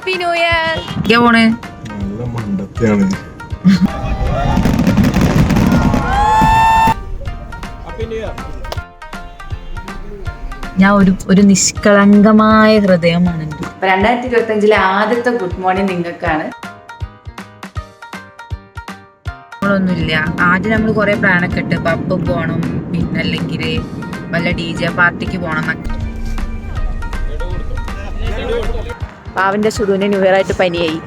Happy new year പോണേ? നല്ല മണ്ടത്തെയാണ്. ഞാൻ ഒരു ഒരു നിഷ്കളങ്കമായ ഹൃദയമാണ് എന്റെ. രണ്ടായിരത്തി ഇരുപത്തി അഞ്ചിലെ ആദ്യത്തെ ഗുഡ് മോർണിംഗ് നിങ്ങൾക്കാണ്. നമ്മളൊന്നുമില്ല. ആദ്യം നമ്മൾ കുറെ പ്ലാനൊക്കെ ഇട്ട് പബ്ബ് പോകണം പിന്നെ അല്ലെങ്കിൽ വല്ല ഡി ജെ പാർട്ടിക്ക് പോകണം എന്നൊക്കെ. പാവിന്റെ സുധുവിന് ന്യൂ ഇയർ ആയിട്ട് പനിയായി.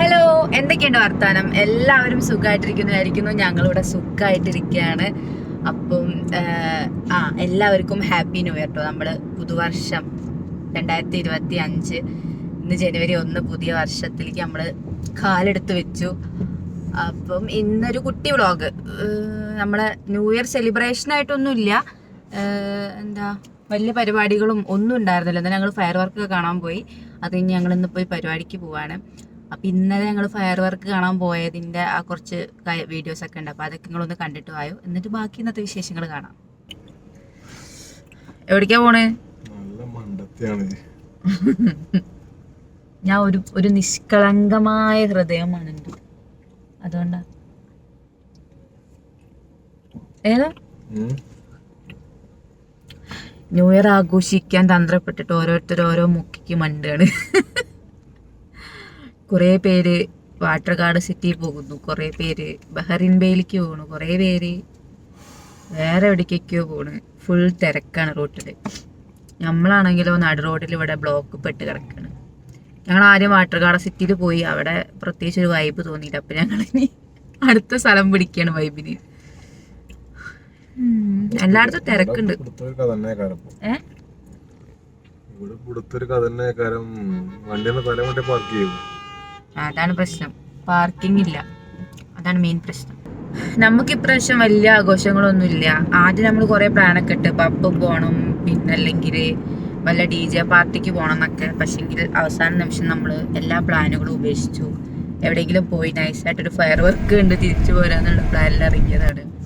ഹലോ എന്തൊക്കെയുണ്ട് വർത്താനം? എല്ലാവരും സുഖമായിട്ടിരിക്കുന്നതായിരിക്കുന്നു ഞങ്ങളിവിടെ സുഖമായിട്ടിരിക്കുകയാണ് അപ്പം ആ എല്ലാവർക്കും ഹാപ്പി ന്യൂ ഇയർ കേട്ടോ നമ്മൾ പുതുവർഷം രണ്ടായിരത്തി ഇരുപത്തി അഞ്ച് ഇന്ന് ജനുവരി ഒന്ന് പുതിയ വർഷത്തിലേക്ക് നമ്മൾ കാലെടുത്ത് വെച്ചു. അപ്പം ഇന്നൊരു കുട്ടി വ്ളോഗ്. നമ്മളെ ന്യൂ ഇയർ സെലിബ്രേഷൻ ആയിട്ടൊന്നുമില്ല. എന്താ വലിയ പരിപാടികളും ഒന്നും ഉണ്ടായിരുന്നില്ല. എന്നാൽ ഞങ്ങൾ ഫയർ വർക്ക് കാണാൻ പോയി. അത് കഴിഞ്ഞ് ഞങ്ങൾ ഇന്ന് പോയി പരിപാടിക്ക് പോവാണ്. അപ്പം ഇന്നലെ ഞങ്ങൾ ഫയർ വർക്ക് കാണാൻ പോയതിന്റെ ആ കുറച്ച് വീഡിയോസ് ഒക്കെ ഉണ്ട്. അപ്പോൾ അതൊക്കെ നിങ്ങളൊന്ന് കണ്ടിട്ട് പോയോ എന്നിട്ട് ബാക്കി ഇന്നത്തെ വിശേഷങ്ങൾ കാണാം. എവിടേക്കാ പോണേ? ഞാൻ ഒരു ഒരു നിഷ്കളങ്കമായ ഹൃദയമാണ് എന്റെ. അതുകൊണ്ടാ. ഏതാ. ന്യൂ ഇയർ ആഘോഷിക്കാൻ തന്ത്രപ്പെട്ടിട്ട് ഓരോരുത്തർ ഓരോ മുക്കിക്ക് മണ്ടാണ് കുറേ പേര് വാട്ടർകാട് സിറ്റിയിൽ പോകുന്നു. കുറേ പേര് ബഹറിൻ ബേയിലേക്ക് പോകുന്നു കുറേ പേര് വേറെ എവിടേക്കൊക്കെയോ പോണ്. ഫുൾ തിരക്കാണ് റോട്ടിൽ നമ്മളാണെങ്കിലോ നടു റോഡിൽ ഇവിടെ ബ്ലോക്ക് പെട്ട് കിടക്കാണ്. ഞങ്ങൾ ആദ്യം വാട്ടർകാട് സിറ്റിയിൽ പോയി. അവിടെ പ്രത്യേകിച്ച് ഒരു വൈബ് തോന്നിയില്ല. അപ്പം ഞങ്ങൾ ഇനി അടുത്ത സ്ഥലം പിടിക്കുകയാണ് വൈബിന് എല്ലായിടത്തും തിരക്കുണ്ട്. അതാണ് പ്രശ്നം. പാർക്കിംഗ് ഇല്ല. അതാണ് മെയിൻ പ്രശ്നം. നമുക്ക് ഇപ്രാവശ്യം വലിയ ആഘോഷങ്ങളൊന്നും ഇല്ല ആദ്യം നമ്മൾ കുറെ പ്ലാനൊക്കെ ഇട്ട് പബ്ബ് പോകണം പിന്നെ അല്ലെങ്കിൽ വല്ല ഡി ജെ പാർട്ടിക്ക് പോകണം എന്നൊക്കെ പക്ഷെങ്കിൽ അവസാന നിമിഷം നമ്മൾ എല്ലാ പ്ലാനുകളും ഉപേക്ഷിച്ചു. എവിടെയെങ്കിലും പോയി നൈസായിട്ടൊരു ഫയർ വർക്ക് ഉണ്ട് തിരിച്ചു പോരാന്നുള്ള പ്ലാനിൽ ഇറങ്ങിയതാണ്.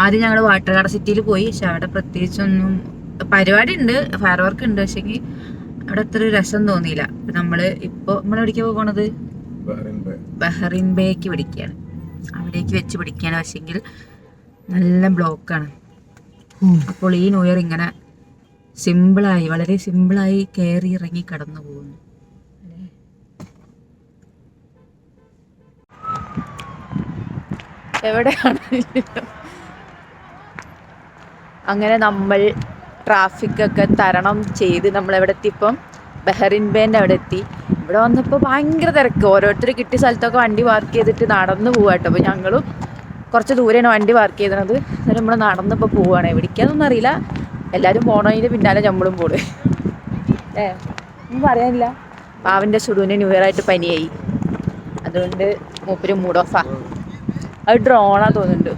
ആദ്യം ഞങ്ങൾ വാട്ടർകാട് സിറ്റിയിൽ പോയി. പക്ഷെ അവിടെ പ്രത്യേകിച്ചൊന്നും പരിപാടി ഉണ്ട് ഫയർ വർക്ക് ഉണ്ട്. പക്ഷെങ്കിൽ അവിടെ അത്ര രസം തോന്നിയില്ല. നമ്മൾ ഇപ്പോൾ നമ്മൾ എവിടേക്കാ പോകണത് ബഹ്റിൻ ബേക്ക് പിടിക്കുകയാണ്. അവിടേക്ക് വെച്ച് പിടിക്കുകയാണ്. പക്ഷെങ്കിൽ നല്ല ബ്ലോക്കാണ്. അപ്പോൾ ഈ ന്യൂ ഇയർ ഇങ്ങനെ സിമ്പിളായി വളരെ സിമ്പിളായി കയറി ഇറങ്ങി കടന്നു പോകുന്നു? എവിടെയാണ്? അങ്ങനെ നമ്മൾ ട്രാഫിക് ഒക്കെ തരണം ചെയ്ത് നമ്മൾ എവിടെ എത്തിയപ്പം ബഹറിൻ ബേന്റെ അവിടെ എത്തി ഇവിടെ വന്നപ്പോൾ ഭയങ്കര തിരക്ക്. ഓരോരുത്തർ കിട്ടിയ സ്ഥലത്തൊക്കെ വണ്ടി പാർക്ക് ചെയ്തിട്ട് നടന്ന് പോവാട്ടോ അപ്പോൾ ഞങ്ങളും കുറച്ച് ദൂരെയാണ് വണ്ടി പാർക്ക് ചെയ്തിരുന്നത് എന്നിട്ട് നമ്മൾ നടന്നിപ്പോൾ പോവുകയാണ് എവിടേക്കാന്നൊന്നും അറിയില്ല. എല്ലാവരും പോണതിന്റെ പിന്നാലെ നമ്മളും പോൾ ഏ ഒന്നും പറയാനില്ല. പാവിന്റെ സുഡുവിന് ന്യൂ ഇയർ ആയിട്ട് പനിയായി. അതുകൊണ്ട് മൂപ്പര് മൂഡ് ഓഫാ അത് ഡ്രോണാ തോന്നുന്നുണ്ട്.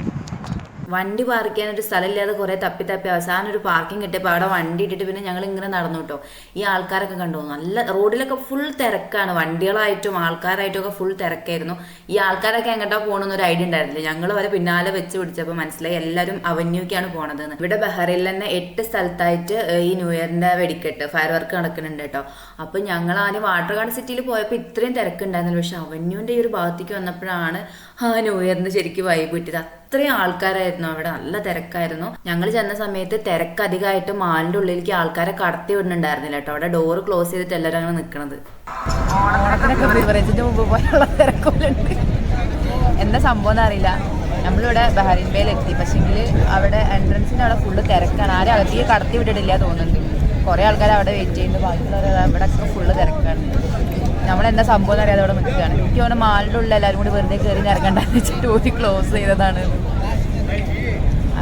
വണ്ടി പാർക്ക് ചെയ്യാൻ ഒരു സ്ഥലമില്ലാതെ കുറേ തപ്പി തപ്പി അവസാനം ഒരു പാർക്കിംഗ് കിട്ടിയപ്പോൾ അവിടെ വണ്ടി ഇട്ടിട്ട് പിന്നെ ഞങ്ങൾ ഇങ്ങനെ നടന്നു കേട്ടോ. ഈ ആൾക്കാരൊക്കെ കണ്ടു? നല്ല റോഡിലൊക്കെ ഫുൾ തിരക്കാണ്. വണ്ടികളായിട്ടും ആൾക്കാരായിട്ടും ഒക്കെ ഫുൾ തിരക്കായിരുന്നു. ഈ ആൾക്കാരൊക്കെ എങ്ങോട്ടാ പോകണമെന്ന് ഒരു ഐഡിയ ഉണ്ടായിരുന്നില്ല. ഞങ്ങൾ വരെ പിന്നാലെ വെച്ച് പിടിച്ചപ്പോൾ മനസ്സിലായി എല്ലാവരും അവന്യൂക്കാണ് പോണതെന്ന്. ഇവിടെ ബഹ്റൈനിൽ തന്നെ എട്ട് സ്ഥലത്തായിട്ട് ഈ ന്യൂ ഇയറിന്റെ വെടിക്കെട്ട് ഫയർ വർക്ക് നടക്കുന്നുണ്ട് കേട്ടോ. അപ്പൊ ഞങ്ങൾ ആദ്യം വാട്ടർഗാർഡ് സിറ്റിയിൽ പോയപ്പോൾ ഇത്രയും തിരക്കുണ്ടായിരുന്നില്ല. പക്ഷെ അവന്യൂന്റെ ഈ ഒരു ഭാഗത്തേക്ക് വന്നപ്പോഴാണ് ആ ന്യൂ ഇയറിന് ശരിക്കും വൈബ് കിട്ടിയത്. അത്രയും ആൾക്കാരായിരുന്നു അവിടെ. നല്ല തിരക്കായിരുന്നു. ഞങ്ങൾ ചെന്ന സമയത്ത് തിരക്ക് അധികമായിട്ട് മാലിന്റെ ഉള്ളിലേക്ക് ആൾക്കാരെ കടത്തി വിടുന്നുണ്ടായിരുന്നില്ല കേട്ടോ. അവിടെ ഡോറ് ക്ലോസ് ചെയ്തിട്ട് എല്ലാവരും അങ്ങനെ നിൽക്കണത് എന്താ സംഭവം അറിയില്ല നമ്മളിവിടെ ബഹറിൻ ബേയിൽ എത്തി പക്ഷെങ്കിൽ അവിടെ എൻട്രൻസിന് അവിടെ ഫുള്ള് തിരക്കാണ്. ആരും അകത്തേക്ക് കടത്തി വിട്ടിട്ടില്ല തോന്നുന്നുണ്ട്. കുറേ ആൾക്കാർ അവിടെ വെയിറ്റ് ചെയ്യുന്നുണ്ട്. ബാക്കിയുള്ളവർ അവിടെ ഒക്കെ ഫുള്ള് തിരക്കാണ്. നമ്മളെന്താ സംഭവം അറിയാതെ അവിടെ നിൽക്കുകയാണ്. എനിക്ക് തോന്നുന്നു മാളിലുള്ള എല്ലാവരും കൂടി വെറുതെ കയറി ഇറങ്ങണ്ടെന്ന് വെച്ചിട്ട് ഓടി ക്ലോസ് ചെയ്തതാണ്.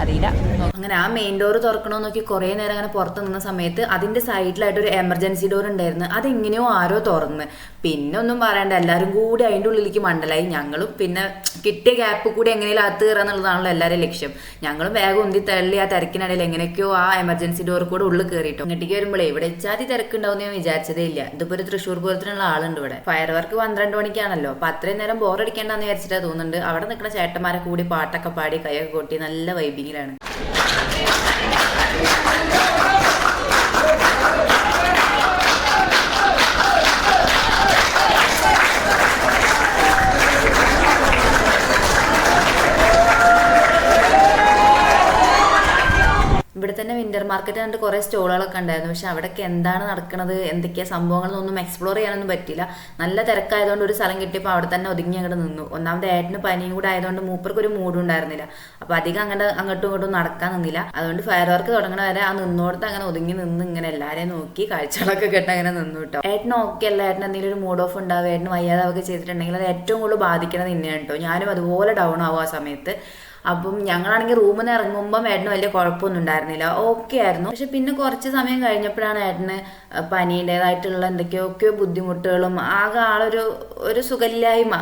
അറിയില്ല. അങ്ങനെ ആ മെയിൻ ഡോർ തുറക്കണമെന്ന് നോക്കി കുറേ നേരം അങ്ങനെ പുറത്ത് നിന്ന സമയത്ത് അതിന്റെ സൈഡിലായിട്ട് ഒരു എമർജൻസി ഡോർ ഉണ്ടായിരുന്നു. അതെങ്ങനെയോ ആരോ തുറന്ന്. പിന്നെ ഒന്നും പറയണ്ട എല്ലാവരും കൂടി അതിന്റെ ഉള്ളിലേക്ക് മണ്ടലായി. ഞങ്ങളും പിന്നെ കിട്ടിയ ഗ്യാപ്പ് കൂടി എങ്ങനെയാ അകത്ത് കയറുക എന്നുള്ളതാണല്ലോ ലക്ഷ്യം. ഞങ്ങളും വേഗം ഉന്തി തള്ളി ആ തിരക്കിനിടയിൽ എങ്ങനെയൊക്കെയോ ആ എമർജൻസി ഡോർ കൂടെ ഉള്ളിൽ കയറിയിട്ടോ. ഇങ്ങോട്ടേക്ക് വരുമ്പോഴേ ഇവിടെ ഇച്ചാതി തിരക്കുണ്ടാവും ഞാൻ വിചാരിച്ചതേ ഇല്ല. ഇതിപ്പോ ഒരു തൃശ്ശൂർ പൂരത്തിനുള്ള ആളുണ്ട് ഇവിടെ. ഫയർ വർക്ക് പന്ത്രണ്ട് മണിക്കാണല്ലോ. അപ്പൊ അത്രയും നേരം ബോറടിക്കേണ്ടെന്ന് വിചാരിച്ചിട്ടാ തോന്നുന്നുണ്ട്. അവിടെ നിൽക്കുന്ന ചേട്ടന്മാരെ കൂടി പാട്ടൊക്കെ പാടി കൈയൊക്കെ കൊട്ടി നല്ല വൈബിങ്ങിലാണ് ഇവിടെ തന്നെ വിന്റർ മാർക്കറ്റ് കണ്ട് കുറേ സ്റ്റോളുകളൊക്കെ ഉണ്ടായിരുന്നു. പക്ഷെ അവിടെയൊക്കെ എന്താണ് നടക്കുന്നത് എന്തൊക്കെയാ സംഭവങ്ങളൊന്നും എക്സ്പ്ലോർ ചെയ്യാനൊന്നും പറ്റില്ല നല്ല തിരക്കായതുകൊണ്ട് ഒരു സ്ഥലം കിട്ടിയപ്പോൾ അവിടെ തന്നെ ഒതുങ്ങി അങ്ങോട്ട് നിന്നു. ഒന്നാമത് ഏട്ടന് പനിയും കൂടെ ആയതുകൊണ്ട് മൂപ്പർക്ക് ഒരു മൂഡും ഉണ്ടായിരുന്നില്ല. അപ്പൊ അധികം അങ്ങനെ അങ്ങോട്ടും ഇങ്ങോട്ടും നടക്കാൻ നിന്നില്ല. അതുകൊണ്ട് ഫയർ വർക്ക് തുടങ്ങണ വരെ ആ നിന്നോടത്ത് അങ്ങനെ ഒതുങ്ങി നിന്ന് ഇങ്ങനെ എല്ലാവരെയും നോക്കി കാഴ്ചകളൊക്കെ കേട്ട് അങ്ങനെ നിന്നു കേട്ടോ ഏട്ടന് ഓക്കെ അല്ല. ഏട്ടൻ എന്തെങ്കിലും ഒരു മൂഡ് ഓഫ് ഉണ്ടാവുക ഏട്ടന് വയ്യാതാവൊക്കെ ചെയ്തിട്ടുണ്ടെങ്കിൽ അത് ഏറ്റവും കൂടുതൽ ബാധിക്കണത് നിന്നെയാണ് കേട്ടോ ഞാനും അതുപോലെ ഡൗൺ ആവും ആ സമയത്ത്. അപ്പം ഞങ്ങളാണെങ്കിൽ റൂമിൽ നിന്ന് ഇറങ്ങുമ്പോൾ ഏട്ടന് വലിയ കുഴപ്പമൊന്നും ഉണ്ടായിരുന്നില്ല. ഓക്കെ ആയിരുന്നു. പക്ഷെ പിന്നെ കുറച്ച് സമയം കഴിഞ്ഞപ്പോഴാണ് ഏട്ടന് പനീന്റെതായിട്ടുള്ള എന്തൊക്കെയൊക്കെയോ ബുദ്ധിമുട്ടുകളും ആകെ ആളൊരു ഒരു സുഖമില്ലായ്മ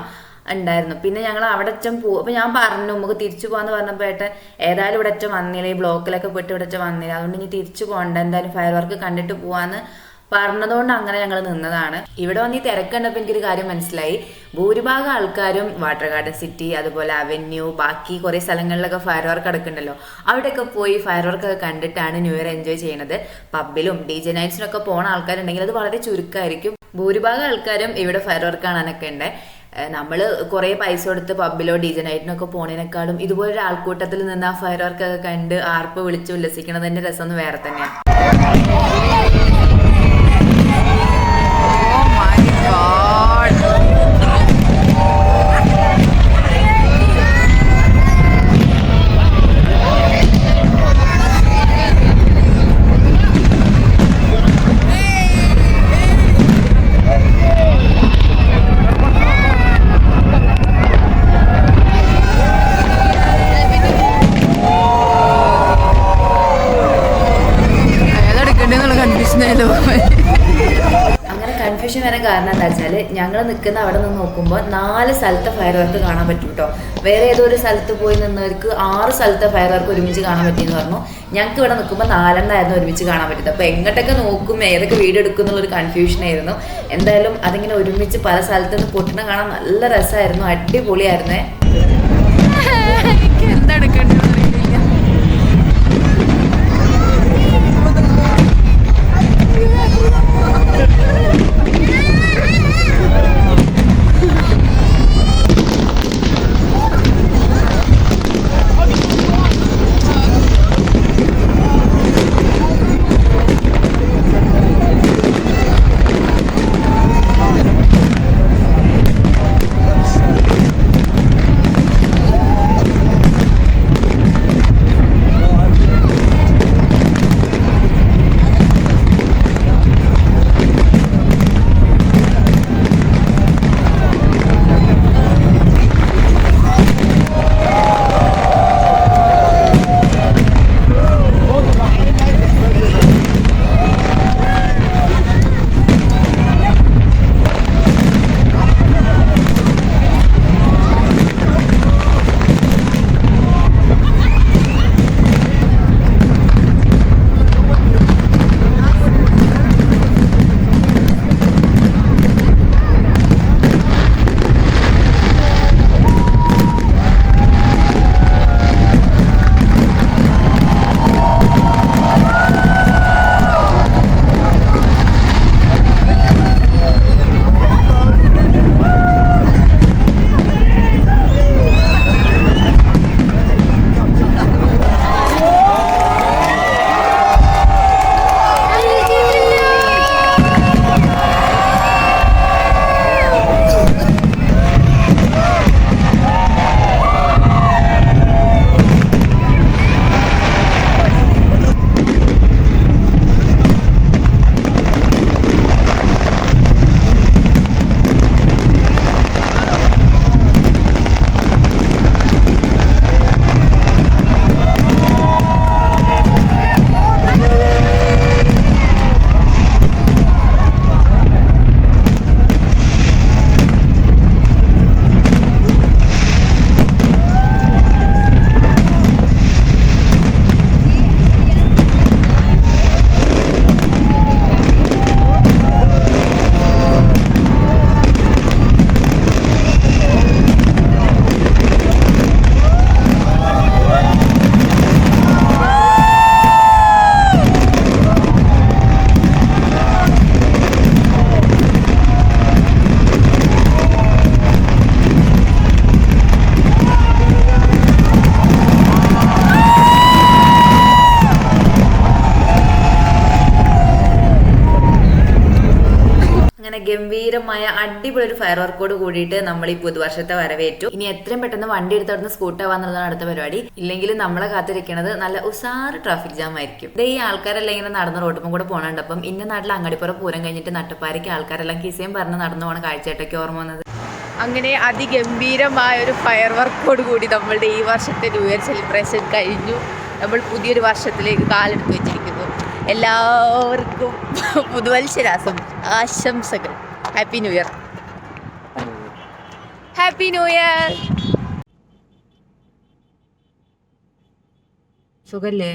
ഉണ്ടായിരുന്നു. പിന്നെ ഞങ്ങൾ അവിടെ അച്ഛൻ പോകും അപ്പം ഞാൻ പറഞ്ഞു നമുക്ക് തിരിച്ചു പോകാന്ന് പറഞ്ഞപ്പോൾ ഏട്ടൻ ഏതായാലും ഇവിടെ അച്ഛൻ വന്നില്ല. ഈ ബ്ലോക്കിലൊക്കെ പോയിട്ട് ഇവിടെ അച്ഛൻ വന്നില്ല. അതുകൊണ്ട് ഇനി തിരിച്ചു പോകണ്ട എന്തായാലും ഫയർ വർക്ക് കണ്ടിട്ട് പോവാന്ന് പറഞ്ഞതുകൊണ്ട് അങ്ങനെ ഞങ്ങൾ നിന്നതാണ്. ഇവിടെ വന്ന് ഈ തിരക്കണ്ടപ്പോൾ എനിക്കൊരു കാര്യം മനസ്സിലായി. ഭൂരിഭാഗം ആൾക്കാരും വാട്ടർ ഗാർഡൻ സിറ്റി അതുപോലെ അവന്യൂ ബാക്കി കുറേ സ്ഥലങ്ങളിലൊക്കെ ഫയർ വർക്ക് നടക്കുന്നുണ്ടല്ലോ. അവിടെയൊക്കെ പോയി ഫയർ വർക്ക് ഒക്കെ കണ്ടിട്ടാണ് ന്യൂ ഇയർ എൻജോയ് ചെയ്യുന്നത് പബ്ബിലും ഡി ജെ നൈറ്റ്സിനൊക്കെ പോണ ആൾക്കാരുണ്ടെങ്കിൽ അത് വളരെ ചുരുക്കമായിരിക്കും ഭൂരിഭാഗം ആൾക്കാരും ഇവിടെ ഫയർ വർക്ക് കാണാനൊക്കെ ഉണ്ട്. നമ്മൾ കുറേ പൈസ കൊടുത്ത് പബ്ബിലോ ഡി ജെ നൈറ്റിനൊക്കെ പോണതിനേക്കാളും ഇതുപോലെ ഒരു ആൾക്കൂട്ടത്തിൽ നിന്ന് ആ ഫയർ വർക്ക് ഒക്കെ കണ്ട് ആർപ്പ് വിളിച്ച് ഉല്ലസിക്കണതിന്റെ രസം വേറെ തന്നെയാണ് കൺഫ്യൂഷൻ വരാൻ കാരണം എന്താ വെച്ചാൽ ഞങ്ങൾ നിൽക്കുന്ന അവിടെ നിന്ന് നോക്കുമ്പോൾ നാല് സ്ഥലത്തെ ഫയർ വർക്ക് കാണാൻ പറ്റും കേട്ടോ വേറെ ഏതോ ഒരു സ്ഥലത്ത് പോയി നിന്നവർക്ക് ആറ് സ്ഥലത്തെ ഫയർ വർക്ക് ഒരുമിച്ച് കാണാൻ പറ്റിയെന്ന് പറഞ്ഞു. ഞങ്ങൾക്ക് ഇവിടെ നിൽക്കുമ്പോൾ നാലെണ്ണമായിരുന്നു ഒരുമിച്ച് കാണാൻ പറ്റിയത്. അപ്പോൾ എങ്ങോട്ടൊക്കെ നോക്കും ഏതൊക്കെ വീഡിയോ എടുക്കും എന്നുള്ളൊരു കൺഫ്യൂഷൻ ആയിരുന്നു. എന്തായാലും അതിങ്ങനെ ഒരുമിച്ച് പല സ്ഥലത്ത് നിന്ന് പൊട്ടണം കാണാൻ നല്ല രസമായിരുന്നു അടിപൊളിയായിരുന്നേ. എന്താ എടുക്കണ്ടെന്ന് അടിപൊളി ഒരു ഫയർ വർക്കോട് കൂടിയിട്ട് നമ്മൾ ഈ പുതുവർഷത്തെ വരവേറ്റു. ഇനി എത്രയും പെട്ടെന്ന് വണ്ടി എടുത്തവിടുന്ന് സ്കൂട്ടർ ആവാന്നുള്ളതാണ് അടുത്ത പരിപാടി. ഇല്ലെങ്കിൽ നമ്മളെ കാത്തിരിക്കുന്നത് നല്ല ഉസാറ് ട്രാഫിക് ജാം ആയിരിക്കും. ഇതേ ഈ ആൾക്കാരെല്ലാം ഇങ്ങനെ നടന്ന് റോട്ടുമ്പോൾ കൂടെ പോകണുണ്ട് അപ്പം ഇന്ന നാട്ടിൽ അങ്ങടിപ്പുറം പൂരം കഴിഞ്ഞിട്ട് നട്ടപ്പാരിക്ക് ആൾക്കാരെല്ലാം കിസയും പറഞ്ഞ് നടന്നു പോകണ കാഴ്ചയായിട്ടൊക്കെ ഓർമ്മ വന്നത്. അങ്ങനെ അതിഗംഭീരമായ ഒരു ഫയർ വർക്കോട് കൂടി നമ്മളുടെ ഈ വർഷത്തെ ന്യൂ ഇയർ സെലിബ്രേഷൻ കഴിഞ്ഞു. നമ്മൾ പുതിയൊരു വർഷത്തിലേക്ക് കാലെടുത്ത് വെച്ചിരിക്കുന്നു. എല്ലാവർക്കും പുതുവത്സരാസം ആശംസകൾ. Happy new year happy new year സുഖല്ലേ?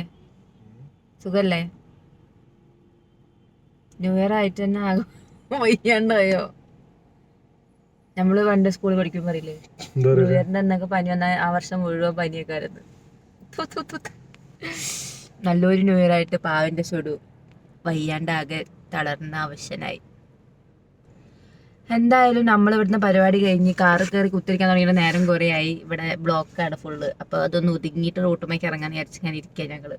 സുഖല്ലേ? ന്യൂ ഇയർ ആയിട്ട് തന്നെ ആകും വയ്യാണ്ടായോ? നമ്മൾ പണ്ട് സ്കൂളിൽ പഠിക്കുമ്പോ അറിയില്ലേ? എന്താ ന്യൂ ഇയറിന്റെ അന്നൊക്കെ പനി വന്ന ആ വർഷം മുഴുവൻ പനിയൊക്കെയായിരുന്നു. നല്ലൊരു ന്യൂ ഇയർ ആയിട്ട് പാവിന്റെ ചൊടു വയ്യാണ്ടാകെ തളർന്ന അവശനായി എന്തായാലും നമ്മൾ ഇവിടുന്ന് പരിപാടി കഴിഞ്ഞ് കാറ് കയറി കുത്തിരിക്കാൻ തുടങ്ങിയ നേരം കുറേ ആയി ഇവിടെ ബ്ലോക്കാണ് ഫുള്ള് അപ്പൊ അതൊന്ന് ഒതുങ്ങിയിട്ട് റോട്ടുമേക്ക് ഇറങ്ങാൻ വിചാരിച്ച് ഞാൻ ഇരിക്കുക ഞങ്ങൾ.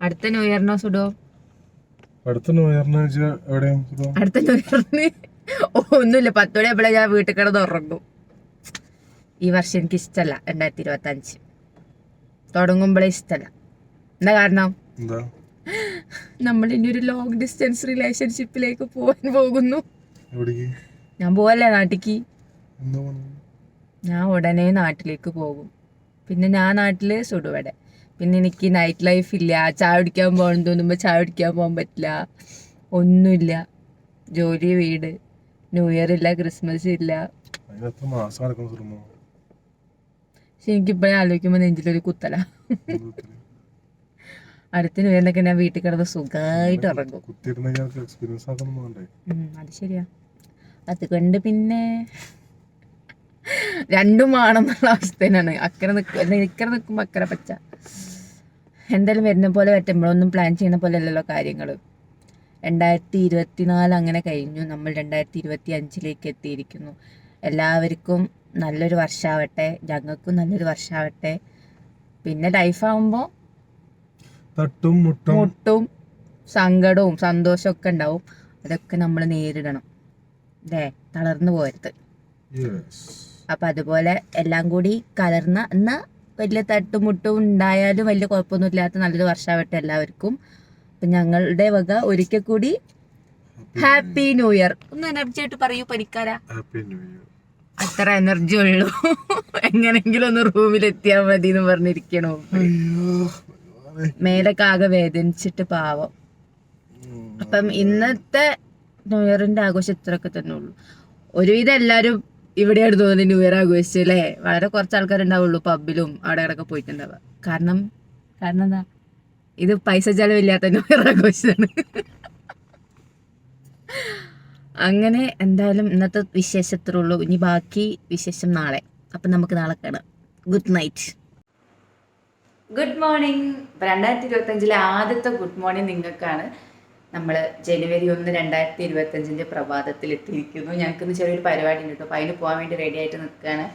അടുത്ത ന്യൂ ഇയറിനോ സുഡോ? അടുത്ത ന്യൂ ഇയറിന്? അടുത്ത ന്യൂ ഇയറിന് ഒന്നുമില്ല. പത്തോടെ എപ്പോഴും ഞാൻ വീട്ടിൽ കിടന്ന് ഉറങ്ങും. ഈ വർഷം എനിക്ക് ഇഷ്ടമല്ല രണ്ടായിരത്തി ഇരുപത്തി അഞ്ച് തുടങ്ങുമ്പോഴേ ഇഷ്ടമല്ല എന്താ കാരണം? നമ്മൾ ഇനി ഒരു ലോങ് ഡിസ്റ്റൻസ് റിലേഷൻഷിപ്പിലേക്ക് പോകാൻ പോകുന്നു. ഞാൻ പോവല്ലേ നാട്ടിക്ക്? ഞാൻ ഉടനെ നാട്ടിലേക്ക് പോകും. പിന്നെ ഞാൻ നാട്ടിൽ സുടുവടെ. പിന്നെ എനിക്ക് നൈറ്റ് ലൈഫ് ഇല്ല. ചായ കുടിക്കാൻ പോകണം തോന്നുമ്പോൾ ചായ കുടിക്കാൻ പോകാൻ പറ്റില്ല. ഒന്നുമില്ല. ജോലി വീട്. ന്യൂ ഇയർ ഇല്ല ക്രിസ്മസ് ഇല്ല. ശരിക്കും ഇപ്പഴേ ആലോചിക്കുമ്പോ നടക്കണം സുറുമോ പക്ഷെ എനിക്കിപ്പോഴേ ആലോചിക്കുമ്പോൾ നെഞ്ചിലൊരു കുത്തല. അടുത്ത വരുന്നൊക്കെ ഞാൻ വീട്ടിൽ കിടന്ന് സുഖമായിട്ട് ഉറങ്ങും. അത് ശരിയാ. അതുകൊണ്ട് പിന്നെ രണ്ടും അവസ്ഥ തന്നെയാണ് അക്കരെ നിൽക്കും ഇക്കരെ നിൽക്കുമ്പോൾ അക്കരെ പച്ച. എന്തായാലും വരുന്ന പോലെ പറ്റുമ്പോഴൊന്നും പ്ലാൻ ചെയ്യുന്ന പോലെ അല്ലല്ലോ കാര്യങ്ങൾ രണ്ടായിരത്തി ഇരുപത്തിനാല് അങ്ങനെ കഴിഞ്ഞു. നമ്മൾ രണ്ടായിരത്തി ഇരുപത്തി അഞ്ചിലേക്ക് എത്തിയിരിക്കുന്നു. എല്ലാവർക്കും നല്ലൊരു വർഷമാവട്ടെ ഞങ്ങൾക്കും നല്ലൊരു വർഷമാവട്ടെ പിന്നെ ലൈഫാകുമ്പോൾ തട്ടും മുട്ടും മുട്ടും സങ്കടവും സന്തോഷവും ഒക്കെ ഉണ്ടാവും. അതൊക്കെ നമ്മൾ നേരിടണം. അല്ലേ തളർന്നു പോരുത് അപ്പൊ അതുപോലെ എല്ലാം കൂടി കലർന്ന എന്നാ വലിയ തട്ടുമുട്ടും ഉണ്ടായാലും വലിയ കുഴപ്പമൊന്നും ഇല്ലാത്ത നല്ലൊരു വർഷമാവട്ടെ എല്ലാവർക്കും. അപ്പൊ ഞങ്ങളുടെ വക ഒരിക്കൽ കൂടി ഹാപ്പി ന്യൂ ഇയർ ഒന്ന് എനർജി ആയിട്ട് പറയൂ പനിക്കാരാ? ഹാപ്പി ന്യൂ ഇയർ അത്ര എനർജി ഉള്ളൂ. എങ്ങനെങ്കിലും ഒന്ന് റൂമിലെത്തിയാൽ മതി എന്ന് പറഞ്ഞിരിക്കണോ. മേലൊക്കെ ആകെ വേദനിച്ചിട്ട് പാവം. അപ്പം ഇന്നത്തെ ന്യൂ ഇയറിന്റെ ആഘോഷം ഇത്രയൊക്കെ തന്നെ ഉള്ളൂ. ഒരുവിധം എല്ലാരും ഇവിടെയാണ് തോന്നുന്നത് ന്യൂ ഇയർ ആഘോഷിച്ചു അല്ലേ? വളരെ കുറച്ച് ആൾക്കാരുണ്ടാവുള്ളൂ പബ്ബിലും അവിടെ ഇടയ്ക്ക് പോയിട്ടുണ്ടാവുക. കാരണം കാരണം എന്താ? ഇത് പൈസ ചെലവില്ലാത്ത ന്യൂ ഇയർ ആഘോഷമാണ്. അങ്ങനെ എന്തായാലും ഇന്നത്തെ വിശേഷത്തിലുള്ളൂ ഇനി ബാക്കി വിശേഷം നാളെ. അപ്പം നമുക്ക് നാളെ കാണാം. ഗുഡ് നൈറ്റ് ഗുഡ് മോർണിംഗ് രണ്ടായിരത്തി ഇരുപത്തഞ്ചിലെ ആദ്യത്തെ ഗുഡ് മോർണിംഗ് നിങ്ങൾക്കാണ്. നമ്മൾ ജനുവരി ഒന്ന് രണ്ടായിരത്തി ഇരുപത്തഞ്ചിന്റെ പ്രഭാതത്തിൽ എത്തിയിരിക്കുന്നു ഞങ്ങൾക്കിന്ന് ചെറിയൊരു പരിപാടി ഉണ്ട് കേട്ടോ. അപ്പോൾ അതിന് പോകാൻ വേണ്ടി റെഡി ആയിട്ട് നിൽക്കുകയാണ്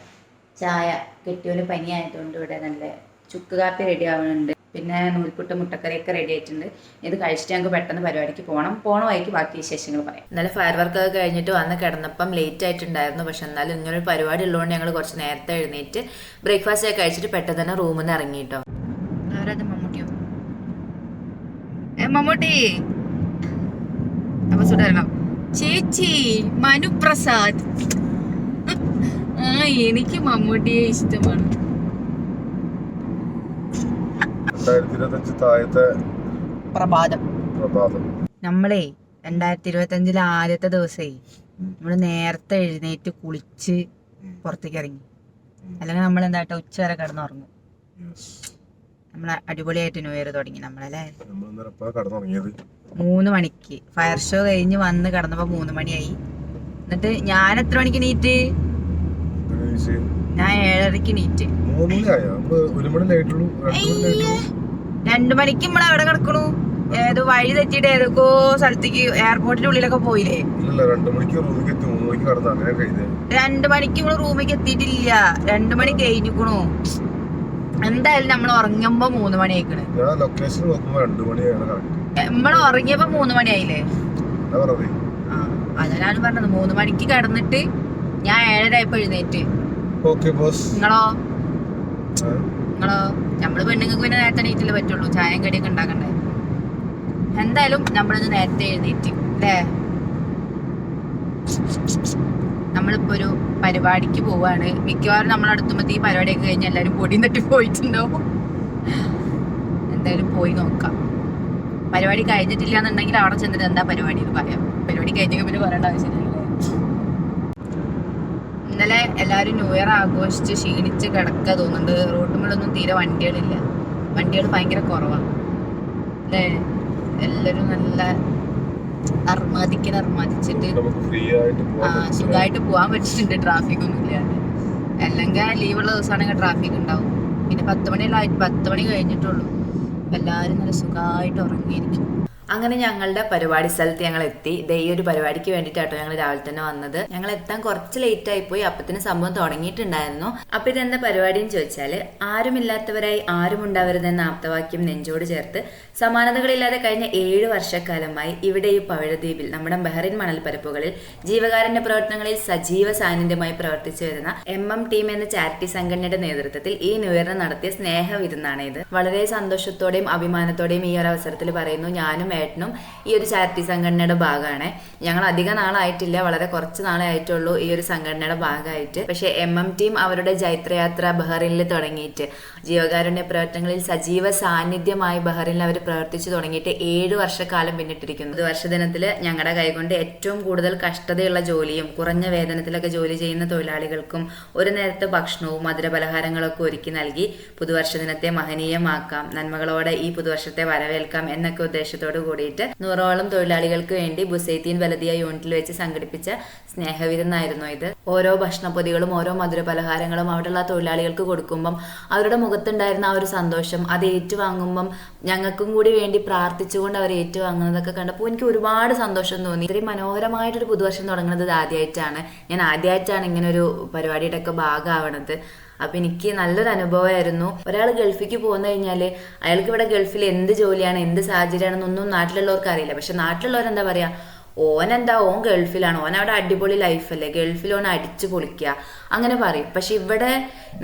ചായ കെട്ടിയോന് പനി ആയതുകൊണ്ട് ഇവിടെ നല്ല ചുക്ക് കാപ്പി റെഡി ആവുന്നുണ്ട് പിന്നെ നൂൽപുട്ട് മുട്ടക്കറിയൊക്കെ റെഡി ആയിട്ടുണ്ട്. ഇത് കഴിച്ചിട്ട് ഞങ്ങൾക്ക് പെട്ടെന്ന് പരിപാടിക്ക് പോകണം പോണ വഴിക്ക് ബാക്കി വിശേഷങ്ങൾ പറയാം. ഇന്നലെ ഫയർ വർക്ക് ഒക്കെ കഴിഞ്ഞിട്ട് വന്ന് കിടന്നപ്പം ലേറ്റ് ആയിട്ടുണ്ടായിരുന്നു. പക്ഷെ എന്നാലും ഇങ്ങനൊരു പരിപാടി ഉള്ളതുകൊണ്ട് ഞങ്ങൾ കുറച്ച് നേരത്തെ എഴുന്നേറ്റ് ബ്രേക്ക്ഫാസ്റ്റ് ഒക്കെ കഴിച്ചിട്ട് പെട്ടെന്ന് തന്നെ റൂമിൽ നിന്ന് ഇറങ്ങി കേട്ടോ ആരാത് മമ്മൂട്ടിയോ ഏ മമ്മൂട്ടി. അപ്പൊ സുധാരണം ചേച്ചി മനുപ്രസാദ്. ആ എനിക്ക് മമ്മൂട്ടിയെ ഇഷ്ടമാണ്. പ്രഭാതം. പ്രഭാതം. നമ്മളേ രണ്ടായിരത്തി ഇരുപത്തി അഞ്ചിലെ ആദ്യത്തെ ദിവസേ നമ്മൾ നേരത്തെ എഴുന്നേറ്റ് കുളിച്ച് പുറത്തേക്ക് ഇറങ്ങി. അല്ലെങ്കിൽ നമ്മൾ എന്താട്ടോ ഉച്ച വരെ കിടന്നുറങ്ങും നമ്മൾ അടിപൊളിയായിട്ട് ന്യൂ ഇയർ തുടങ്ങി നമ്മളല്ലേ? മൂന്ന് മണിക്ക്. ഫയർ ഷോ കഴിഞ്ഞ് വന്ന് കടന്നപ്പോ മൂന്ന് മണിയായി. എന്നിട്ട് ഞാൻ എത്ര മണിക്ക് നീറ്റ് ഞാൻ ഏഴരക്ക് നീറ്റ് രണ്ട് മണിക്ക് നമ്മൾ അവിടെ കിടക്കണു. ഏത് വഴി തെറ്റിയിട്ട് ഏതൊക്കെയോ സ്ഥലത്തേക്ക് എയർപോർട്ടിന്റെ ഉള്ളിലൊക്കെ പോയില്ലേ? രണ്ടു മണിക്ക് നമ്മൾ റൂമിലേക്ക് എത്തിയിട്ടില്ല. രണ്ടു മണി കഴിഞ്ഞിക്കണു. എന്തായാലും നമ്മൾ ഉറങ്ങുമ്പോ മൂന്ന് മണി ആയിക്കണ് ഞാൻ ലൊക്കേഷൻ നോക്കുമ്പോ രണ്ടു മണിയാണ് നമ്മൾ ഉറങ്ങിയപ്പോ മൂന്ന് മണിയായില്ലേ? എന്താ പറഞ്ഞത്? മൂന്ന് മണിക്ക് കിടന്നിട്ട് ഞാൻ ഏഴര ആയപ്പോ എഴുന്നേറ്റ് നിങ്ങളോ? നിങ്ങളോ? നമ്മൾ പെണ്ണുങ്ങൾക്ക് പിന്നെ നേരത്തെ എണീറ്റല്ലേ പറ്റുള്ളൂ. ചായയും കടിയൊക്കെ ഉണ്ടാക്കണ്ടേ? എന്തായാലും നമ്മളിന്ന് നേരത്തെ എഴുന്നേറ്റ് അല്ലേ നമ്മളിപ്പോ ഒരു പരിപാടിക്ക് പോവാണ്. മിക്കവാറും നമ്മളടുത്തുമ്പത്തി ഈ പരിപാടിയൊക്കെ കഴിഞ്ഞ് എല്ലാരും പൊടി തട്ടി പോയിട്ടുണ്ടാവും. എന്തായാലും പോയി നോക്കാം. പരിപാടി കഴിഞ്ഞിട്ടില്ല എന്നുണ്ടെങ്കിൽ അവിടെ ചെന്നിട്ട് എന്താ പരിപാടി എന്ന് പറയാം. പരിപാടി കഴിഞ്ഞെങ്കിൽ പിന്നെ പറയേണ്ട ആവശ്യമില്ല ഇന്നലെ എല്ലാവരും ന്യൂ ഇയർ ആഘോഷിച്ച് ക്ഷീണിച്ച് കിടക്ക തോന്നുന്നുണ്ട്. റോഡുമ്പോഴൊന്നും തീരെ വണ്ടികളില്ല. വണ്ടികൾ ഭയങ്കര കുറവാണ് അല്ലേ? എല്ലാവരും നല്ല അർമാദിക്കാൻ അർമാദിച്ചിട്ട് സുഖമായിട്ട് പോകാൻ പറ്റിയിട്ടുണ്ട്. ട്രാഫിക് ഒന്നും ഇല്ലാണ്ട്. അല്ലെങ്കിൽ ലീവുള്ള ദിവസമാണെങ്കിൽ ട്രാഫിക് ഉണ്ടാവും. പിന്നെ പത്ത് മണിയെല്ലാം പത്ത് മണി കഴിഞ്ഞിട്ടുള്ളൂ എല്ലാരും എല്ലാവരും നല്ല സുഖമായിട്ട് ഉറങ്ങിയിരിക്കും. അങ്ങനെ ഞങ്ങളുടെ പരിപാടി സ്ഥലത്ത് ഞങ്ങൾ എത്തി ദേ ഈ ഒരു പരിപാടിക്ക് വേണ്ടിയിട്ടാട്ടോ ഞങ്ങൾ രാവിലെ തന്നെ വന്നത്. ഞങ്ങൾ എത്താൻ കുറച്ച് ലേറ്റ് ആയി പോയി അപ്പത്തിന് സംഭവം തുടങ്ങിയിട്ടുണ്ടായിരുന്നു. അപ്പൊ ഇതെന്താ പരിപാടി എന്ന് ചോദിച്ചാൽ ആരുമില്ലാത്തവരായി ആരും ഉണ്ടാവരുതെന്ന ആപ്തവാക്യം നെഞ്ചോട് ചേർത്ത് സമാനതകളില്ലാതെ കഴിഞ്ഞ ഏഴ് വർഷക്കാലമായി ഇവിടെ ഈ പവിഴദ്വീപിൽ നമ്മുടെ ബഹറിൻ മണൽ പരപ്പുകളിൽ ജീവകാരുണ്യ പ്രവർത്തനങ്ങളിൽ സജീവ സാന്നിധ്യമായി പ്രവർത്തിച്ചു വരുന്ന എം എം ടീം എന്ന ചാരിറ്റി സംഘടനയുടെ നേതൃത്വത്തിൽ ഈ ന്യൂ നടത്തിയ സ്നേഹ വിരുന്നാണ് ഇത്. വളരെ സന്തോഷത്തോടെയും അഭിമാനത്തോടെയും ഈ ഒരു അവസരത്തിൽ പറയുന്നു ഞാനും ഏട്ടനും ഈ ഒരു ചാരിറ്റി സംഘടനയുടെ ഭാഗമാണ്. ഞങ്ങൾ അധിക നാളായിട്ടില്ല വളരെ കുറച്ച് നാളെ ആയിട്ടുള്ളൂ ഈ ഒരു സംഘടനയുടെ ഭാഗമായിട്ട്. പക്ഷേ എം എം ടീം അവരുടെ ജൈത്രയാത്ര ബഹറിനിൽ തുടങ്ങിയിട്ട് ജീവകാരുണ്യ പ്രവർത്തനങ്ങളിൽ സജീവ സാന്നിധ്യമായി ബഹറിനിൽ അവർ പ്രവർത്തിച്ചു തുടങ്ങിയിട്ട് ഏഴ് വർഷക്കാലം പിന്നിട്ടിരിക്കുന്നു. വർഷദിനത്തിൽ ഞങ്ങളുടെ കൈകൊണ്ട് ഏറ്റവും കൂടുതൽ കഷ്ടതയുള്ള ജോലിയും കുറഞ്ഞ വേതനത്തിലൊക്കെ ജോലി ചെയ്യുന്ന തൊഴിലാളികൾക്കും ഒരു നേരത്തെ ഭക്ഷണവും മധുരപലഹാരങ്ങളൊക്കെ ഒരുക്കി നൽകി പുതുവർഷ ദിനത്തെ മഹനീയമാക്കാം. നന്മകളോടെ ഈ പുതുവർഷത്തെ വരവേൽക്കാം എന്നൊക്കെ ഉദ്ദേശത്തോട് കൂടിയിട്ട് നൂറോളം തൊഴിലാളികൾക്ക് വേണ്ടി ബുസൈത്തീൻ വലതിയ യൂണിറ്റിൽ വെച്ച് സംഘടിപ്പിച്ച സ്നേഹവിരുന്നായിരുന്നു ഇത്. ഓരോ ഭക്ഷണപ്പൊതികളും ഓരോ മധുര പലഹാരങ്ങളും അവിടെയുള്ള തൊഴിലാളികൾക്ക് കൊടുക്കുമ്പം അവരുടെ മുഖത്തുണ്ടായിരുന്ന ആ ഒരു സന്തോഷം അത് ഏറ്റുവാങ്ങുമ്പം ഞങ്ങൾക്കും കൂടി വേണ്ടി പ്രാർത്ഥിച്ചുകൊണ്ട് അവർ ഏറ്റുവാങ്ങുന്നതൊക്കെ കണ്ടപ്പോൾ എനിക്ക് ഒരുപാട് സന്തോഷം തോന്നി. ഇത്രയും മനോഹരമായിട്ടൊരു പുതുവർഷം തുടങ്ങുന്നത് ആദ്യമായിട്ടാണ് ഞാൻ ആദ്യമായിട്ടാണ് ഇങ്ങനെ ഒരു പരിപാടിയുടെ ഒക്കെ ഭാഗമാവണത്. അപ്പൊ എനിക്ക് നല്ലൊരു അനുഭവമായിരുന്നു. ഒരാൾ ഗൾഫിക്ക് പോകുന്ന കഴിഞ്ഞാൽ അയാൾക്ക് ഇവിടെ ഗൾഫിൽ എന്ത് ജോലിയാണ് എന്ത് സാഹചര്യമാണെന്നൊന്നും നാട്ടിലുള്ളവർക്ക് അറിയില്ല. പക്ഷെ നാട്ടിലുള്ളവരെന്താ പറയാ ഓൻ എന്താ ഓൻ ഗൾഫിലാണ്. ഓൻ അവിടെ അടിപൊളി ലൈഫല്ലേ ഗൾഫിൽ ഓൻ അടിച്ചു പൊളിക്കുക അങ്ങനെ പറയും. പക്ഷെ ഇവിടെ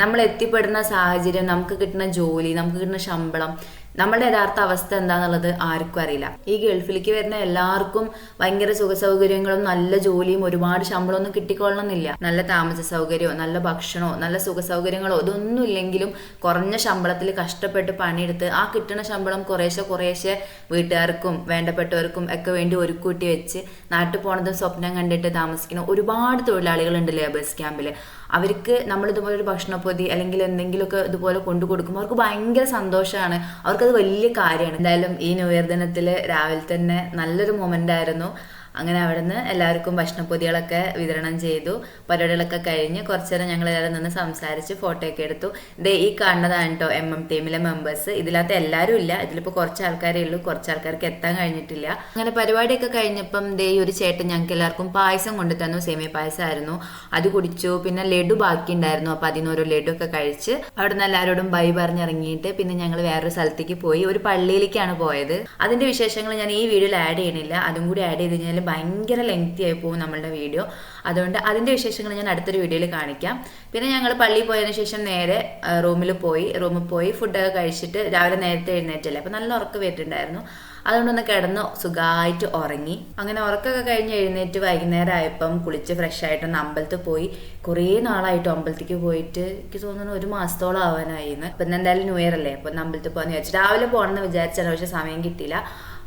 നമ്മൾ എത്തിപ്പെടുന്ന സാഹചര്യം നമുക്ക് കിട്ടുന്ന ജോലി നമുക്ക് കിട്ടുന്ന ശമ്പളം നമ്മുടെ യഥാർത്ഥ അവസ്ഥ എന്താണെന്നുള്ളത് ആർക്കും അറിയില്ല. ഈ ഗൾഫിലേക്ക് വരുന്ന എല്ലാവർക്കും ഭയങ്കര സുഖ സൗകര്യങ്ങളും നല്ല ജോലിയും ഒരുപാട് ശമ്പളമൊന്നും കിട്ടിക്കൊള്ളണമെന്നില്ല. നല്ല താമസ സൗകര്യമോ നല്ല ഭക്ഷണമോ നല്ല സുഖ സൗകര്യങ്ങളോ ഇതൊന്നും ഇല്ലെങ്കിലും കുറഞ്ഞ ശമ്പളത്തിൽ കഷ്ടപ്പെട്ട് പണിയെടുത്ത് ആ കിട്ടുന്ന ശമ്പളം കുറേശ്ശെ കുറേശ്ശെ വീട്ടുകാർക്കും വേണ്ടപ്പെട്ടവർക്കും ഒക്കെ വേണ്ടി ഒരുക്കൂട്ടി വെച്ച് നാട്ടിൽ പോണതും സ്വപ്നം കണ്ടിട്ട് താമസിക്കുന്ന ഒരുപാട് തൊഴിലാളികളുണ്ട് ലേബേഴ്സ് ക്യാമ്പിൽ അവർക്ക് നമ്മൾ ഇതുപോലെ ഒരു ഭക്ഷണപ്പൊതി അല്ലെങ്കിൽ എന്തെങ്കിലുമൊക്കെ ഇതുപോലെ കൊണ്ടു കൊടുക്കുമ്പോൾ അവർക്ക് ഭയങ്കര സന്തോഷമാണ്. അവർക്കത് വലിയ കാര്യമാണ്. എന്തായാലും ഈ ന്യൂ ദിനത്തിൽ രാവിലെ തന്നെ നല്ലൊരു മൊമെന്റ് ആയിരുന്നു. അങ്ങനെ അവിടുന്ന് എല്ലാവർക്കും ഭക്ഷണപ്പൊതികളൊക്കെ വിതരണം ചെയ്തു. പരിപാടികളൊക്കെ കഴിഞ്ഞ് കുറച്ചു നേരം ഞങ്ങൾ എല്ലാവരും നിന്ന് സംസാരിച്ച് ഫോട്ടോ ഒക്കെ എടുത്തു. ദേ ഈ കാണുന്നതാണ് കേട്ടോ എം എം ടീമിലെ മെമ്പേഴ്സ് ഇതിലകത്ത് എല്ലാവരും ഇല്ല. ഇതിലിപ്പോൾ കുറച്ച് ആൾക്കാരേ ഉള്ളൂ. കുറച്ച് ആൾക്കാർക്ക് എത്താൻ കഴിഞ്ഞിട്ടില്ല. അങ്ങനെ പരിപാടിയൊക്കെ കഴിഞ്ഞപ്പം ദേ ഒരു ചേട്ടൻ ഞങ്ങൾക്ക് എല്ലാവർക്കും പായസം കൊണ്ടു തന്നു. സേമിയ പായസമായിരുന്നു അത് കുടിച്ചു. പിന്നെ ലഡു ബാക്കി ഉണ്ടായിരുന്നു. അപ്പോൾ ഓരോ ലഡു ഒക്കെ കഴിച്ച് അവിടെ നിന്ന് എല്ലാവരോടും ബൈ പറഞ്ഞിറങ്ങിയിട്ട് പിന്നെ ഞങ്ങൾ വേറൊരു സ്ഥലത്തേക്ക് പോയി. ഒരു പള്ളിയിലേക്കാണ് പോയത്. അതിന്റെ വിശേഷങ്ങൾ ഞാൻ ഈ വീഡിയോയിൽ ആഡ് ചെയ്യണില്ല. അതും കൂടി ആഡ് ചെയ്ത് കഴിഞ്ഞാൽ ഭയങ്കര ലെങ്തി ആയി പോകും നമ്മളുടെ വീഡിയോ അതുകൊണ്ട് അതിന്റെ വിശേഷങ്ങൾ ഞാൻ അടുത്തൊരു വീഡിയോയിൽ കാണിക്കാം. പിന്നെ ഞങ്ങൾ പള്ളിയിൽ പോയതിനു ശേഷം നേരെ റൂമിൽ പോയി റൂമിൽ പോയി ഫുഡൊക്കെ കഴിച്ചിട്ട് രാവിലെ നേരത്തെ എഴുന്നേറ്റല്ലേ. അപ്പോൾ നല്ല ഉറക്കം വരുന്നുണ്ടായിരുന്നു അതുകൊണ്ടൊന്ന് കിടന്ന് സുഖമായിട്ട് ഉറങ്ങി. അങ്ങനെ ഉറക്കമൊക്കെ കഴിഞ്ഞ് എഴുന്നേറ്റ് വൈകുന്നേരം ആയപ്പം കുളിച്ച് ഫ്രഷ് ആയിട്ടൊന്ന് അമ്പലത്തിൽ പോയി. കുറേ നാളായിട്ട് അമ്പലത്തേക്ക് പോയിട്ട് എനിക്ക് തോന്നുന്നു ഒരു മാസത്തോളം ആവാനായിരുന്നു അപ്പം എന്തായാലും ന്യൂ ഇയർ അല്ലേ? അപ്പോൾ ഒന്ന് അമ്പലത്തിൽ പോകാന്ന് വിചാരിച്ചു. രാവിലെ പോകണമെന്ന് വിചാരിച്ചാണ് പക്ഷെ സമയം കിട്ടിയില്ല.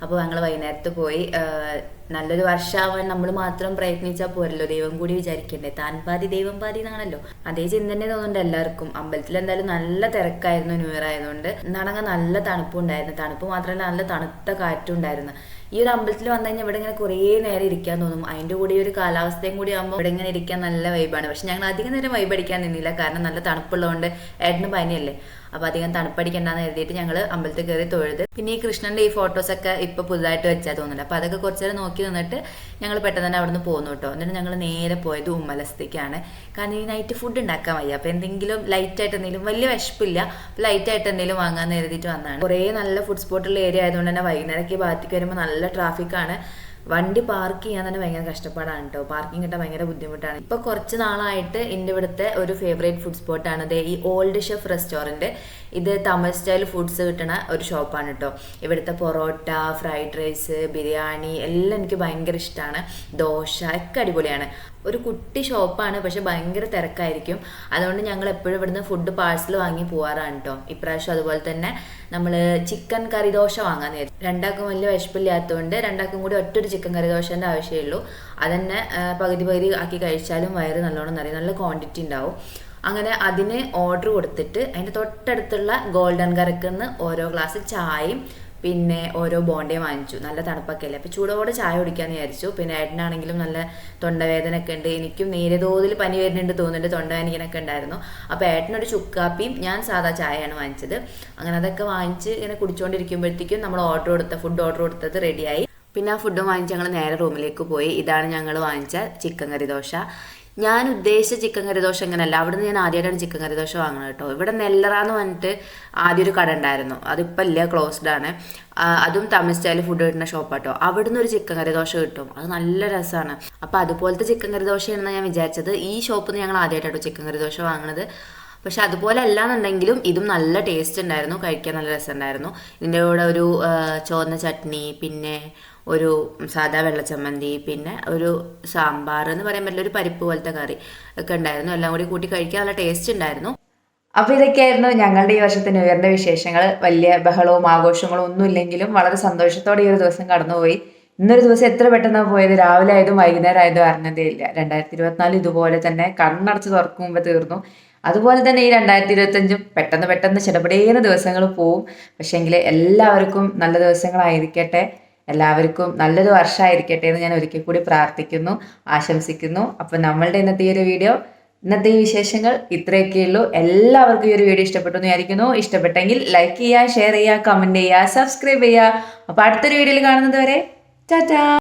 അപ്പോൾ ഞങ്ങൾ വൈകുന്നേരത്ത് പോയി നല്ലൊരു വർഷമാവാൻ നമ്മൾ മാത്രം പ്രയത്നിച്ചാൽ പോരല്ലോ ദൈവം കൂടി വിചാരിക്കണ്ടേ. താൻ പാതി ദൈവം പാതി എന്നാണല്ലോ അതേ ചിന്ത തന്നെ തോന്നുന്നുണ്ട് എല്ലാവർക്കും. അമ്പലത്തിൽ എന്തായാലും നല്ല തിരക്കായിരുന്നു ന്യൂ ഇയർ ആയതുകൊണ്ട്. നടങ്ങ നല്ല തണുപ്പുണ്ടായിരുന്നു. തണുപ്പ് മാത്രമല്ല നല്ല തണുത്ത കാറ്റും ഉണ്ടായിരുന്നു. ഈ ഒരു അമ്പലത്തിൽ വന്നു കഴിഞ്ഞാൽ ഇവിടെ ഇങ്ങനെ കുറേ നേരം ഇരിക്കാൻ തോന്നും. അതിന്റെ കൂടി ഒരു കാലാവസ്ഥയും കൂടി ആകുമ്പോൾ ഇവിടെ ഇങ്ങനെ ഇരിക്കാൻ നല്ല വൈബാണ് പക്ഷെ ഞങ്ങൾ അധികം നേരം വൈബ് അടിക്കാൻ നിന്നില്ല. കാരണം നല്ല തണുപ്പുള്ളതുകൊണ്ട് ഏട്ടന് പനിയല്ലേ. അപ്പോൾ അധികം തണുപ്പടിക്കണ്ടെന്ന് കരുതിയിട്ട് ഞങ്ങൾ അമ്പലത്തിൽ കയറി തൊഴുത്. പിന്നെ ഈ കൃഷ്ണന്റെ ഈ ഫോട്ടോസൊക്കെ ഇപ്പോൾ പുതുതായിട്ട് വെച്ചാൽ തോന്നുന്നില്ല അപ്പോൾ അതൊക്കെ കുറച്ച് നേരം നോക്കി നിന്നിട്ട് ഞങ്ങൾ പെട്ടെന്ന് തന്നെ അവിടുന്ന് പോന്നു കേട്ടോ. എന്നിട്ട് ഞങ്ങൾ നേരെ പോയത് ഉമ്മലസ്ഥയ്ക്കാണ് കാരണം ഈ നൈറ്റ് ഫുഡ് ഉണ്ടാക്കാൻ വയ്യ. അപ്പോൾ എന്തെങ്കിലും ലൈറ്റ് ആയിട്ട് എന്തെങ്കിലും വലിയ വിശപ്പില്ല. ലൈറ്റ് ആയിട്ട് എന്തെങ്കിലും വാങ്ങാന്ന് കരുതിയിട്ട് വന്നതാണ്. കുറേ നല്ല ഫുഡ് സ്പോട്ടുള്ള ഏരിയ ആയതുകൊണ്ട് തന്നെ വൈകുന്നേരമൊക്കെ ഭാഗത്തേക്ക് വരുമ്പോൾ നല്ല ട്രാഫിക്കാണ്. വണ്ടി പാർക്ക് ചെയ്യാൻ തന്നെ ഭയങ്കര കഷ്ടപ്പാടാണ് കേട്ടോ പാർക്കിംഗ് കിട്ടാൻ ഭയങ്കര ബുദ്ധിമുട്ടാണ്. ഇപ്പൊ കുറച്ച് നാളായിട്ട് എന്റെ ഇവിടുത്തെ ഒരു ഫേവറേറ്റ് ഫുഡ് സ്പോട്ടാണ് ദേ ഈ ഓൾഡ് ഷെഫ് റെസ്റ്റോറന്റ് ഇത് തമിഴ് സ്റ്റൈൽ ഫുഡ്സ് കിട്ടുന്ന ഒരു ഷോപ്പാണ് കേട്ടോ ഇവിടുത്തെ പൊറോട്ട ഫ്രൈഡ് റൈസ് ബിരിയാണി എല്ലാം എനിക്ക് ഭയങ്കര ഇഷ്ടമാണ് ദോശ ഒക്കെ അടിപൊളിയാണ്. ഒരു കുട്ടി ഷോപ്പാണ് പക്ഷെ ഭയങ്കര തിരക്കായിരിക്കും. അതുകൊണ്ട് ഞങ്ങൾ എപ്പോഴും ഇവിടുന്ന് ഫുഡ് പാഴ്സൽ വാങ്ങി പോവാറാണ് കേട്ടോ ഇപ്രാവശ്യം അതുപോലെ തന്നെ നമ്മൾ ചിക്കൻ കറി ദോശ വാങ്ങാൻ നേരം രണ്ടാൾക്കും വലിയ വിശപ്പില്ലാത്തതുകൊണ്ട് രണ്ടാൾക്കും കൂടി ഒറ്റൊരു ചിക്കൻ കറി ദോശേന്റെ ആവശ്യമുള്ളൂ. അതന്നെ പകുതി പകുതി ആക്കി കഴിച്ചാലും വയറ് നല്ലോണം നിറയും. നല്ല ക്വാണ്ടിറ്റി ഉണ്ടാവും. അങ്ങനെ അതിന് ഓർഡർ കൊടുത്തിട്ട് അതിന്റെ തൊട്ടടുത്തുള്ള ഗോൾഡൻ കറക്കുന്ന് ഓരോ ഗ്ലാസ് ചായയും പിന്നെ ഓരോ ബോണ്ടേ വാങ്ങിച്ചു. നല്ല തണുപ്പൊക്കെ അല്ലേ? അപ്പോൾ ചൂടോടെ ചായ കുടിക്കാമെന്ന് വിചാരിച്ചു. പിന്നെ ഏട്ടനാണെങ്കിലും നല്ല തൊണ്ടവേദന ഒക്കെ ഉണ്ട്. എനിക്കും നേരെ തോതിൽ പനി വരുന്നുണ്ട് തോന്നുന്നുണ്ട്. തൊണ്ടവേദനയൊക്കെ ഉണ്ടായിരുന്നു. അപ്പോൾ ഏട്ടനൊരു ചുക്കാപ്പിയും ഞാൻ സാധാ ചായയാണ് വാങ്ങിച്ചത്. അങ്ങനെ അതൊക്കെ വാങ്ങിച്ച് ഇങ്ങനെ കുടിച്ചുകൊണ്ടിരിക്കുമ്പോഴത്തേക്കും നമ്മൾ ഓർഡർ കൊടുത്ത ഫുഡ് ഓർഡർ കൊടുത്തത് റെഡിയായി പിന്നെ ആ ഫുഡും വാങ്ങിച്ച് ഞങ്ങൾ നേരെ റൂമിലേക്ക് പോയി. ഇതാണ് ഞങ്ങൾ വാങ്ങിച്ച ചിക്കൻ കറി ദോശ. ഞാൻ ഉദ്ദേശിച്ച ചിക്കൻ കറി ദോശ ഇങ്ങനെയല്ല അവിടുന്ന് ഞാൻ ആദ്യമായിട്ടാണ് ചിക്കൻ കറി ദോശ വാങ്ങുന്നത് കേട്ടോ. ഇവിടെ നെല്ലറ എന്ന് പറഞ്ഞിട്ട് ആദ്യം ഒരു കട ഉണ്ടായിരുന്നു. അതിപ്പോൾ ഇല്ല ക്ലോസ്ഡ് ആണ്. അതും തമിഴ് സ്റ്റൈൽ ഫുഡ് കിട്ടുന്ന ഷോപ്പാട്ടോ അവിടുന്ന് ഒരു ചിക്കൻ കറി ദോശ കിട്ടും. അത് നല്ല രസമാണ് അപ്പോൾ അതുപോലത്തെ ചിക്കൻ കറി ദോശയാണെന്ന് ഞാൻ വിചാരിച്ചത്. ഈ ഷോപ്പിൽ നിന്ന് ഞങ്ങൾ ആദ്യമായിട്ടാണ് ചിക്കൻ കറി ദോശ വാങ്ങുന്നത് പക്ഷെ അതുപോലെ അല്ലാന്നുണ്ടെങ്കിലും ഇതും നല്ല ടേസ്റ്റ് ഉണ്ടായിരുന്നു. കഴിക്കാൻ നല്ല രസമുണ്ടായിരുന്നു. ഇതിന്റെ കൂടെ ഒരു ചോന്ന ചട്നി പിന്നെ ഒരു സാധാ വെള്ളച്ചമ്മന്തി പിന്നെ ഒരു സാമ്പാർ എന്ന് പറയാൻ പറ്റില്ല ഒരു പരിപ്പ് പോലത്തെ കറി ഒക്കെ ഉണ്ടായിരുന്നു. എല്ലാം കൂടി കൂട്ടി കഴിക്കാൻ നല്ല ടേസ്റ്റ് ഉണ്ടായിരുന്നു. അപ്പോൾ ഇതൊക്കെയായിരുന്നു ഞങ്ങളുടെ ഈ വർഷത്തെ ന്യൂ വിശേഷങ്ങൾ വലിയ ബഹളവും ആഘോഷങ്ങളും ഒന്നും ഇല്ലെങ്കിലും വളരെ സന്തോഷത്തോടെ ഈ ഒരു ദിവസം കടന്നുപോയി. ഇന്നൊരു ദിവസം എത്ര പെട്ടെന്ന് പോയത്? രാവിലെ ആയതും വൈകുന്നേരം ആയതും അറിഞ്ഞതേ ഇല്ല രണ്ടായിരത്തി ഇരുപത്തിനാല് ഇതുപോലെ തന്നെ കണ്ണടച്ച് തുറക്കും മുമ്പ് തീർന്നു. അതുപോലെ തന്നെ ഈ രണ്ടായിരത്തി ഇരുപത്തഞ്ചും പെട്ടെന്ന് പെട്ടെന്ന് ചിടപടേന്ന ദിവസങ്ങൾ പോവും. പക്ഷേങ്കിൽ എല്ലാവർക്കും നല്ല ദിവസങ്ങളായിരിക്കട്ടെ. എല്ലാവർക്കും നല്ലൊരു വർഷമായിരിക്കട്ടെ എന്ന് ഞാൻ ഒരിക്കൽ കൂടി പ്രാർത്ഥിക്കുന്നു ആശംസിക്കുന്നു. അപ്പം നമ്മളുടെ ഇന്നത്തെ ഈ ഒരു വീഡിയോ ഇന്നത്തെ ഈ വിശേഷങ്ങൾ ഇത്രയൊക്കെയുള്ളൂ എല്ലാവർക്കും ഈ ഒരു വീഡിയോ ഇഷ്ടപ്പെട്ടു എന്ന് വിചാരിക്കുന്നു. ഇഷ്ടപ്പെട്ടെങ്കിൽ ലൈക്ക് ചെയ്യുക ഷെയർ ചെയ്യുക കമന്റ് ചെയ്യുക സബ്സ്ക്രൈബ് ചെയ്യുക. അപ്പോൾ അടുത്തൊരു വീഡിയോയിൽ കാണുന്നത് വരെ ടാറ്റാ